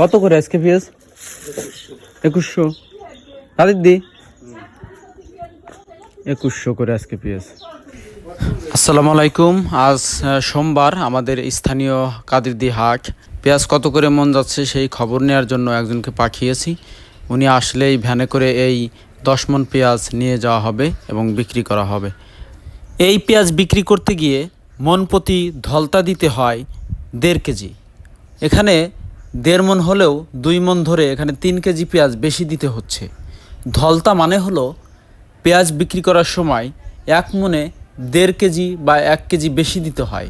কত করে আজকে পেঁয়াজ? একুশশো। তাদের দি একুশশো করে আজকে পেঁয়াজ। আসসালামু আলাইকুম। আজ সোমবার আমাদের স্থানীয় কাদিরদি হাট। পেঁয়াজ কত করে মন যাচ্ছে সেই খবর নেওয়ার জন্য একজনকে পাঠিয়েছি। উনি আসলেই ভ্যানে করে এই দশ মন পেঁয়াজ নিয়ে যাওয়া হবে এবং বিক্রি করা হবে। এই পেঁয়াজ বিক্রি করতে গিয়ে মন প্রতি ধলতা দিতে হয় দেড় কেজি। এখানে দেড় মন হলেও দুই মন ধরে এখানে তিন কেজি পেঁয়াজ বেশি দিতে হচ্ছে। ধলতা মানে হলো পেঁয়াজ বিক্রি করার সময় এক মনে দেড় কেজি বা এক কেজি বেশি দিতে হয়।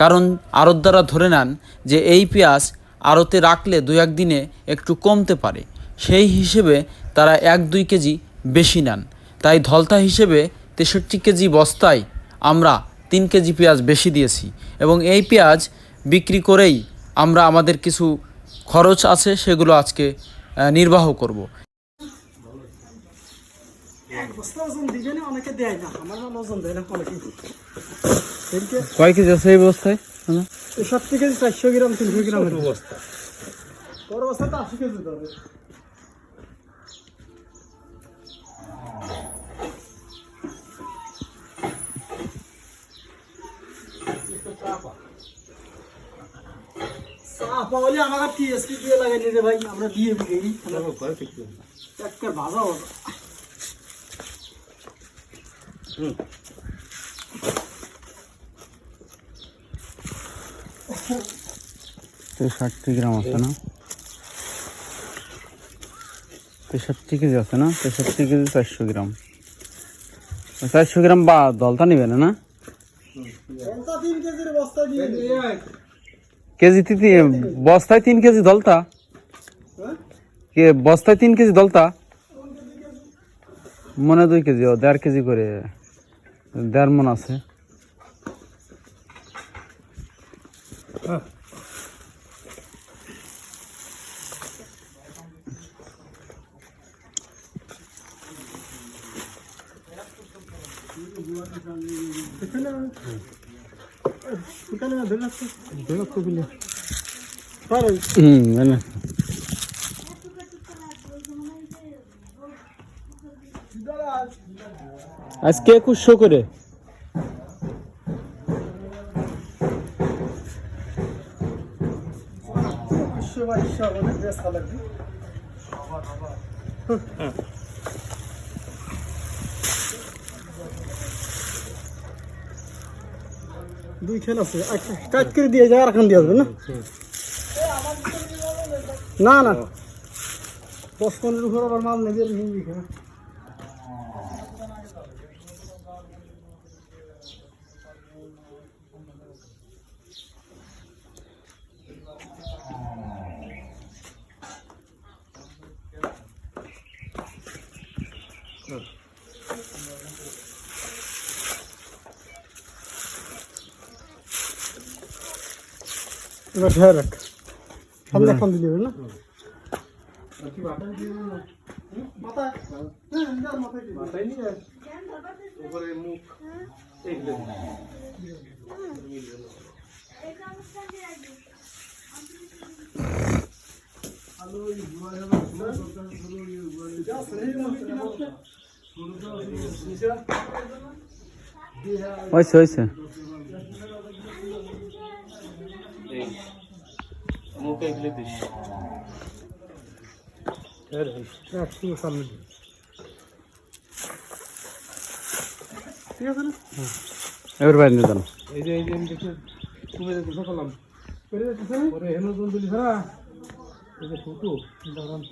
কারণ আড়তদারা ধরে নেন যে এই পেঁয়াজ আড়তে রাখলে দু একদিনে একটু কমতে পারে। সেই হিসেবে তারা এক দুই কেজি বেশি নেন। তাই ধলতা হিসেবে তেষট্টি কেজি বস্তায় আমরা তিন কেজি পেঁয়াজ বেশি দিয়েছি এবং এই পেঁয়াজ বিক্রি করেই আমরা আমাদের কিছু খরচ আছে সেগুলো আজকে নির্বাহ করব। কয় কেজি আছে এই বস্তায়? সব থেকে চারশো গ্রাম তিনশো গ্রামের বস্তা বড় বস্তা তো আশি কেজি ধরে হলে আমাকে টিএসপি দিয়ে লাগাই রে ভাই আমরা দিয়ে দিই একটা ভাজা হবে তেষট্টি গ্রাম আছে না? তেষট্টি কেজি আছে না? তেষট্টি কেজি চারশো গ্রাম। চারশো গ্রাম বা দলটা নিবে না না? কেজি বস্তায় তিন কেজি দলতা। কে, বস্তায় তিন কেজি দলতা। মনে দুই কেজি, ও, দেড় কেজি করে, দেড় মন আছে। এখানে মানে আজকে একুশশো করে বিশ্ব বাইশ অনেক বেশ ভালো লাগবে দুই খেল আছে কাট করে দিয়ে যায় আর এখন দিয়ে আসবে না না না দশ পনেরো ঘর আবার মাল নেবে হিন্দি খেলা এবার ঢের রাখ। সামনে ফোন দিলি না? মাথায় হ্যাঁ রাখ, শুধু ঠিক আছে না? এবার বাইরে এই যে এই যে আমি দেখে তুমি দেখে করলাম করে যাচ্ছে পরে হেন জন দিলি সারা এই যে ফুটু দাঁড়ান